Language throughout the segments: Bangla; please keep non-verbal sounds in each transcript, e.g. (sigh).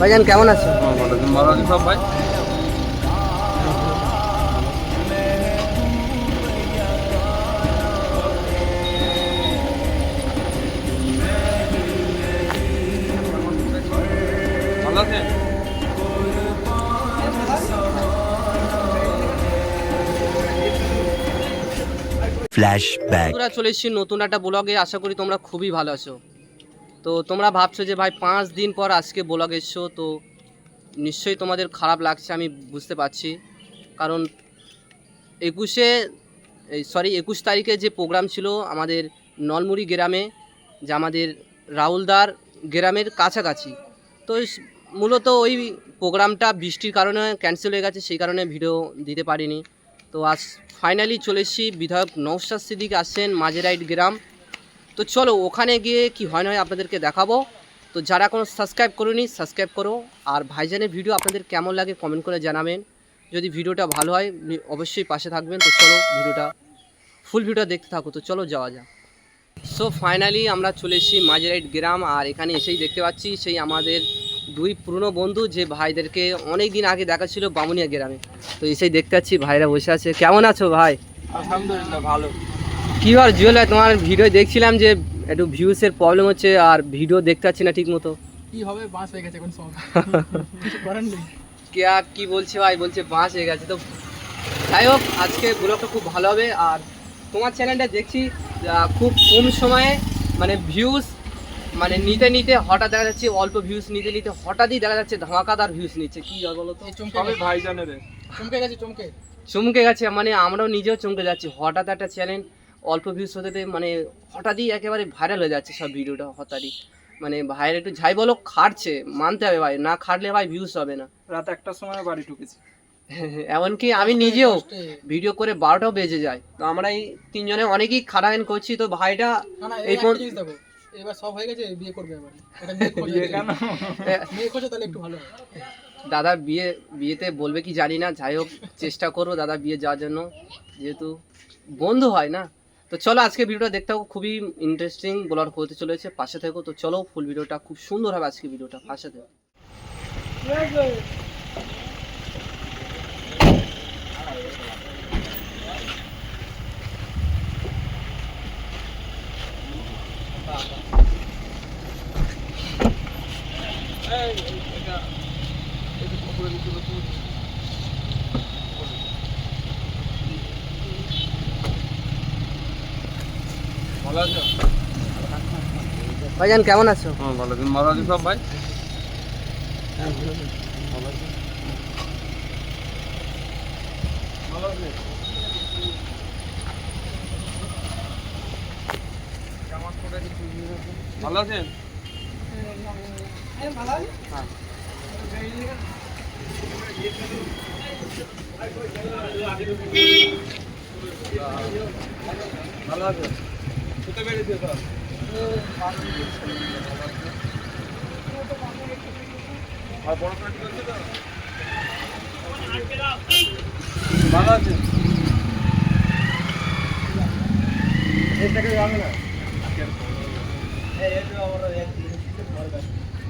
ভাইজান কেমন আছো? হ্যাঁ ভালো আছি। সব ভাই? আছেন? চলে এসেছি নতুন একটা ব্লগে। আশা করি তোমরা খুবই ভালো আছো। তো তোমরা ভাবছ যে ভাই পাঁচ দিন পর আজকে ব্লগ এসছো, তো নিশ্চয়ই তোমাদের খারাপ লাগছে, আমি বুঝতে পারছি। কারণ একুশে, এই সরি একুশ তারিখে যে প্রোগ্রাম ছিল আমাদের নলমুড়ি গ্রামে, যে আমাদের রাহুলদার গ্রামের কাছাকাছি। তো মূলত ওই প্রোগ্রামটা বৃষ্টির কারণে ক্যান্সেল হয়ে গেছে, সেই কারণে ভিডিও দিতে পারিনি। তো আজ ফাইনালি চলে এসেছি, বিধায়ক নৌশাদ সিদ্দিক আসছেন মাঝেরাইট গ্রাম। তো চলো, ওখানে গিয়ে কি হয় না হয় আপনাদেরকে দেখাবো। তো যারা কোনো সাবস্ক্রাইব করোনি সাবস্ক্রাইব করো। আর ভাইজানের ভিডিও আপনাদের কেমন লাগে কমেন্ট করে জানাবেন। যদি ভিডিওটা ভালো হয় অবশ্যই পাশে থাকবেন। তো চলো ভিডিওটা ফুল ভিডিওটা দেখতে থাকো। তো চলো, যাওয়া যাক। সো ফাইনালি আমরা চলে এসেছি মাঝেরাইট গ্রাম। আর এখানে এসেই দেখতে পাচ্ছি সেই আমাদের দুই পুরনো বন্ধু যে ভাইদেরকে অনেক দিন আগে দেখা ছিল বামুনিয়া গ্রামে। তো এসেই দেখতে পাচ্ছি, ভাইরা বসে আছে। কেমন আছো ভাই? আলহামদুলিল্লাহ, ভালো। কি আর জুয়েল ভাই তোমার ভিডিও দেখছিলাম যে একটু ভিউসের প্রবলেম হচ্ছে আর ভিডিও দেখতে পাচ্ছি না ঠিক মতো কি হবে? বাস হয়ে গেছে এখন সব। (laughs) কিছু করার নেই। কে আর কি বলছে ভাই? বলছে বাঁশ হয়ে গেছে। তো যাই হোক আজকে ব্লগটা খুব ভালো হবে। আর তোমার চ্যানেলটা দেখছি খুব কম সময়ে মানে ভিউজ মানে নিতে নিতে হঠাৎ দেখা যাচ্ছে অল্প ভিউজ নিতে নিতে হঠাৎই দেখা যাচ্ছে ধামাকাদার ভিউজ নিচ্ছে। কি হয় বলো তো? চমকে ভাইজানের চমকে গেছে চমকে। চমকে গেছে মানে আমরাও নিজেও চমকে যাচ্ছি। হঠাৎ একটা চ্যানেল অল্প ভিউজ হতে মানে হঠাৎই একেবারে ভাইরাল হয়ে যাচ্ছে সব ভিডিওটা হঠাৎই। মানে ভাইয়ের একটু যাই বলো খাটছে মানতে হবে ভাই না খাটলে ভাই ভিউজ হবে না। রাত একটার সময় বাড়ি ঢুকেছি। (laughs) এমনকি আমি নিজেও ভিডিও করে বারোটাও বেজে যায়। তো আমরা এই তিনজনে অনেকেই খাটাখান করছি তো ভাইটা এই দেখো এবার সব হয়ে গেছে বিয়ে করবে এবার। বিয়ে কেন? মেয়ে খোঁজো তাহলে একটু ভালো দাদা বিয়ে বিয়েতে বলবে কি জানি না যাই হোক চেষ্টা করব দাদা বিয়ে যাওয়ার জন্য। যেহেতু বন্ধু হয় না তো চলো আজকে ভিডিওটা দেখতে থাকো, খুবই ইন্টারেস্টিং বলার হতে চলেছে, পাশে থেকো। তো চলো ফুল ভিডিওটা খুব সুন্দর হবে আজকে ভিডিওটা পাশে থেকো। ভালো আছো? ভাইজান কেমন আছো? হ্যাঁ ভালো। আছি ভালো আছি সব ভাই? ভালো আছি। ভালো আছেন? ভালো আছেন? কোথায় বেরিয়েছে স্যার আর বড় পার্টি করছে তো ভালো আছে এর থেকে যাবে না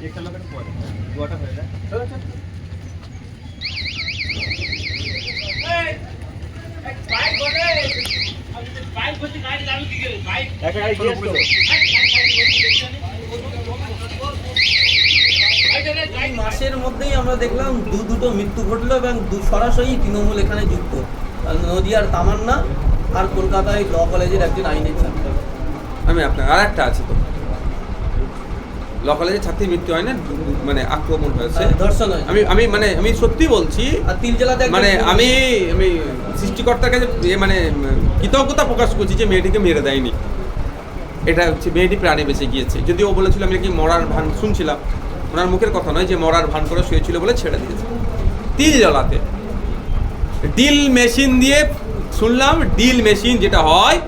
একটা লোকের পরে দুয়াটা হয়ে যায় চলো চলো একটা গাড়ি দিয়ে আসতো। এই মাসের মধ্যেই আমরা দেখলাম দু দুটো মৃত্যু ঘটলো এবং সরাসরি তৃণমূল এখানে যুক্ত। আর নদিয়ার তামান্না আর কলকাতায় ল কলেজের একজন আইনের ছাত্র। আমি আপনার আর একটা আছে তো। ল কলেজে ছাত্রীর মৃত্যু হয় না মানে আক্রমণ হয়েছে। ধর্ষণ আমি আমি মানে আমি সত্যি বলছি আর তিল জেলাতে মানে আমি আমি সৃষ্টিকর্তার কাছে মানে কৃতজ্ঞতা প্রকাশ করছি যে মেয়েটিকে মেরে দেয়নি। এটা হচ্ছে মেয়েটি প্রাণে বেঁচে গিয়েছে। যদিও ও বলেছিল আমি নাকি মরার ভান শুনছিলাম। ওনার মুখের কথা নয় যে মরার ভান করে শুয়েছিল বলে ছেড়ে দিয়েছে। তিল জ্বলাতে ডিল মেশিন দিয়ে শুনলাম ডিল মেশিন যেটা হয়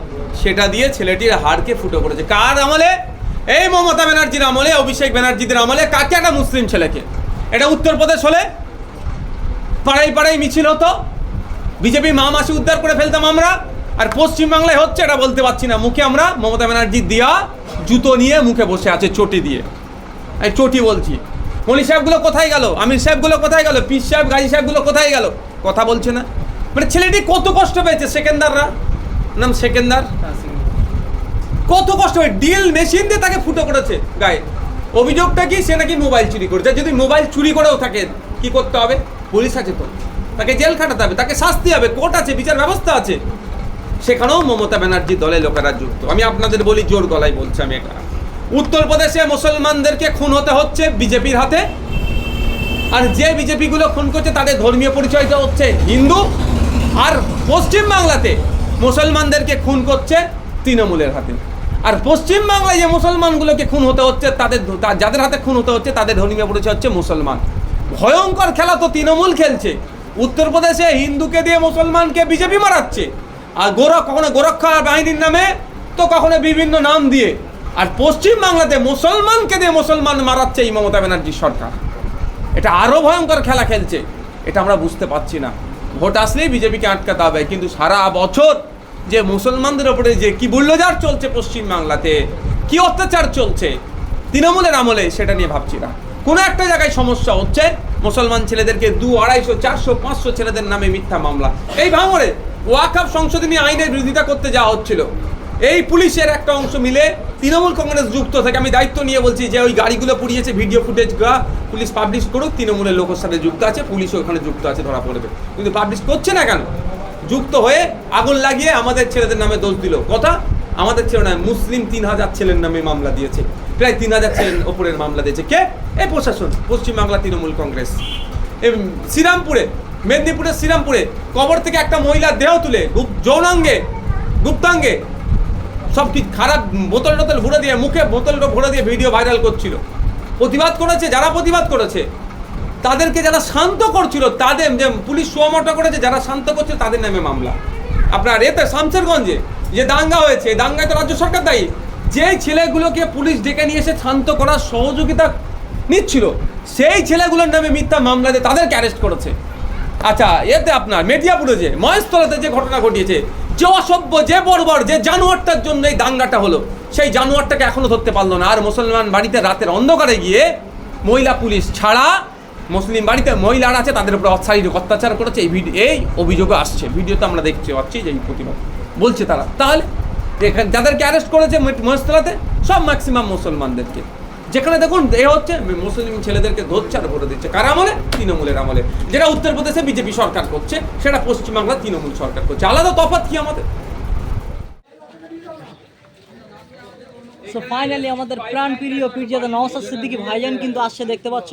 সেটা দিয়ে ছেলেটির হাড়কে ফুটো করেছে। কার আমলে? এই মমতা ব্যানার্জির আমলে, অভিষেক ব্যানার্জিদের আমলে কাকে একটা মুসলিম ছেলেকে? এটা উত্তরপ্রদেশ হলে পাড়াই পাড়াই মিছিল হতো। বিজেপি মা মাসি উদ্ধার করে ফেলতাম আমরা। আর পশ্চিমবাংলায় হচ্ছে এটা বলতে পারছি না। মুখে আমরা মমতা ব্যানার্জি দিয়া জুতো নিয়ে মুখে বসে আছে চটি দিয়ে। আমি চটি বলছি। মলি সাহেবগুলো কোথায় গেল? আমির সাহেবগুলো কোথায় গেল? পিস সাহেব, গাজী সাহেবগুলো কোথায় গেল? কথা বলছে না। মানে ছেলেটি কত কষ্ট পেয়েছে সেকেন্দাররা? নাম সেকেন্দার? কত কষ্ট হয় ডিল মেশিন দিয়ে তাকে ফুটো করেছে। গায়ে অভিযোগটা কি? সে নাকি মোবাইল চুরি করেছে। যদি মোবাইল চুরি করেও থাকে, কি করতে হবে? পুলিশ আছে তো। তাকে জেল খাটাতে হবে, তাকে শাস্তি হবে, কোর্ট আছে, বিচার ব্যবস্থা আছে। সেখানেও মমতা ব্যানার্জি দলে লোকেরা যুক্ত। আমি আপনাদের বলি, জোর গলায় বলছি আমি এটা। উত্তরপ্রদেশে মুসলমানদেরকে খুন হতে হচ্ছে বিজেপির হাতে। আর যে বিজেপিগুলো খুন করছে, তাদের ধর্মীয় পরিচয়টা হচ্ছে হিন্দু। আর পশ্চিম বাংলাতে মুসলমানদেরকে খুন করছে তৃণমূলের হাতে। আর পশ্চিম বাংলায় যে মুসলমানগুলোকে খুন হতে হচ্ছে, তাদের যাদের হাতে খুন হতে হচ্ছে, তাদের ধর্মীয় পরিচয় হচ্ছে মুসলমান। ভয়ঙ্কর খেলা তো তৃণমূল খেলছে। উত্তরপ্রদেশে হিন্দুকে দিয়ে মুসলমানকে বিজেপি মারাচ্ছে। আর গোরখ কখনো গোরক্ষা বাহিনীর নামে, তো কখনো বিভিন্ন নাম দিয়ে। আর পশ্চিম বাংলাতে মুসলমানকে দিয়ে মুসলমান মারাচ্ছে এই মমতা ব্যানার্জির সরকার। এটা আরও ভয়ঙ্কর খেলা খেলছে। এটা আমরা বুঝতে পারছি না। ভোট আসলেই বিজেপিকে আটকাতে হবে, কিন্তু সারা বছর যে মুসলমানদের ওপরে যে কি বুল্লজার চলছে পশ্চিম বাংলাতে, কি অত্যাচার চলছে, তৃণমূলের আমলে সেটা নিয়ে ভাবছি না। কোনো একটা জায়গায় সমস্যা হচ্ছে, মুসলমান ছেলেদেরকে দু আড়াইশো, চারশো, পাঁচশো ছেলেদের নামে মিথ্যা মামলা। এই ভাঙরে ওয়াকআপ সংশোধনী আইনের বিরোধিতা করতে যাওয়া হচ্ছিল। এই পুলিশের একটা অংশ মিলে তৃণমূল কংগ্রেস যুক্ত থেকে আমি দায়িত্ব নিয়ে বলছি যে ওই গাড়িগুলো পুড়িয়েছে, ভিডিও ফুটেজ পুলিশ পাবলিশ করুক, তৃণমূলের লোকের সাথে যুক্ত আছে, পুলিশও ওখানে যুক্ত আছে, ধরা পড়বে। কিন্তু পাবলিশ করছে না কেন? যুক্ত হয়ে আগুন লাগিয়ে আমাদের ছেলেদের নামে দোষ দিল। কথা? আমাদের ছেলে নয়, মুসলিম তিন হাজার ছেলের নামে মামলা দিয়েছে। প্রায় তিন হাজার ছেলের ওপরের মামলা দিয়েছে। কে? এই প্রশাসন, পশ্চিমবাংলা তৃণমূল কংগ্রেস। শ্রীরামপুরে, মেদিনীপুরের শ্রীরামপুরে কবর থেকে একটা মহিলার দেহ তুলে যৌনাঙ্গে, গুপ্তাঙ্গে সব কি খারাপ বোতল টোতল ভরে দিয়ে, মুখে বোতল ভরে দিয়ে ভিডিও ভাইরাল করছিল। প্রতিবাদ করেছে? যারা প্রতিবাদ করেছে? তাদেরকে যারা শান্ত করছিল, তাদের যে পুলিশ সোয়ামটা করেছে, যারা শান্ত করছে তাদের নামে মামলা। আপনার এতে শামসেরগঞ্জে যে দাঙ্গা হয়েছে, দাঙ্গায় তো রাজ্য সরকার দায়ী। যে ছেলেগুলোকে পুলিশ ডেকে নিয়ে এসে শান্ত করার সহযোগিতা নিচ্ছিল, সেই ছেলেগুলোর নামে মিথ্যা মামলা দিয়ে তাদেরকে অ্যারেস্ট করেছে। আচ্ছা এতে আপনার মেদিয়াপুরে যে, মহেশতলাতে যে ঘটনা ঘটিয়েছে, যে অসভ্য, যে বর্বর, যে জানোয়ারটার জন্য এই দাঙ্গাটা হলো, সেই জানোয়ারটাকে এখনও ধরতে পারল না। আর মুসলমান বাড়িতে রাতের অন্ধকারে গিয়ে মহিলা পুলিশ ছাড়া মুসলিম বাড়িতে মহিলারা আছে, তাদের উপরে শারীরিক অত্যাচার করেছে, এই ভিডিও এই অভিযোগে আসছে। ভিডিওতে আমরা দেখতে পাচ্ছি যে এই প্রতিবাদ বলছে তারা। তাহলে এখানে যাদেরকে অ্যারেস্ট করেছে মহেশতলাতে, সব ম্যাক্সিমাম মুসলমানদেরকে। যেখানে দেখুন, এ হচ্ছে মুসলিম ছেলেদেরকে ধরছে আর ভরে দিচ্ছে। কার আমলে? তৃণমূলের আমলে। যেটা উত্তরপ্রদেশে বিজেপি সরকার করছে, সেটা পশ্চিমবাংলা তৃণমূল সরকার করছে। আলাদা তফাত কি আমাদের? সো ফাইনালি আমাদের প্রাণ প্রিয় পীরজাদা নওসাদ সিদ্দিকী ভাইজান কিন্তু আসছে, দেখতে পাচ্ছ?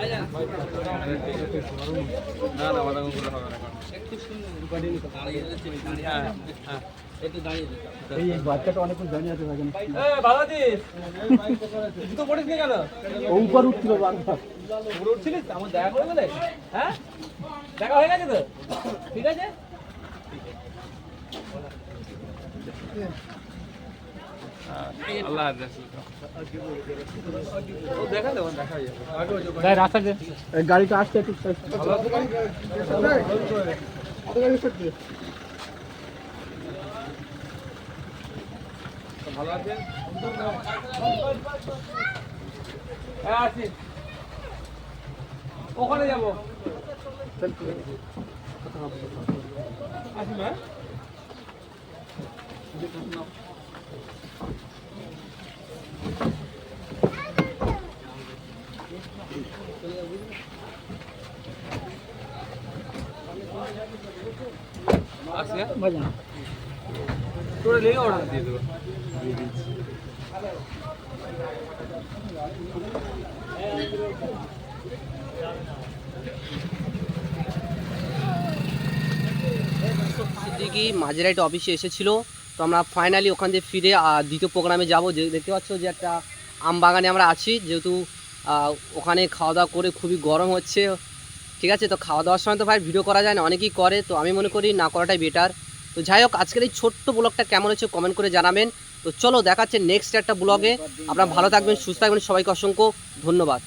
নি আমার দেখা করে হ্যাঁ দেখা হয়ে গেছে তো ঠিক আছে আল্লাহ গাড়িটা আসতে একটু ভালো আছেন হ্যাঁ আছি। ওখানে যাব। আসি আসি ভাইজান তোরা লেগে অর্ডার দিয়ে দেবো। সিদ্দিকি মাঝেরাইট অফিসে এসেছিল। তো আমরা ফাইনালি ওখান দিয়ে ফিরে দ্বিতীয় প্রোগ্রামে যাব। যে, দেখতে পাচ্ছ যে একটা আম বাগানে আমরা আছি। যেহেতু ওখানে খাওয়া দাওয়া করে খুবই গরম হচ্ছে। ঠিক আছে? তো খাওয়া দাওয়ার সময় তো ভাই ভিডিও করা যায় না, অনেকেই করে। তো আমি মনে করি না করাটাই বেটার তো যাই হোক, আজকের এই ছোট্ট ব্লগটা কেমন হচ্ছে কমেন্ট করে জানাবেন। তো চলো, দেখাচ্ছে নেক্সট একটা ব্লগে। আপনারা ভালো থাকবেন, সুস্থ থাকবেন। সবাইকে অসংখ্য ধন্যবাদ।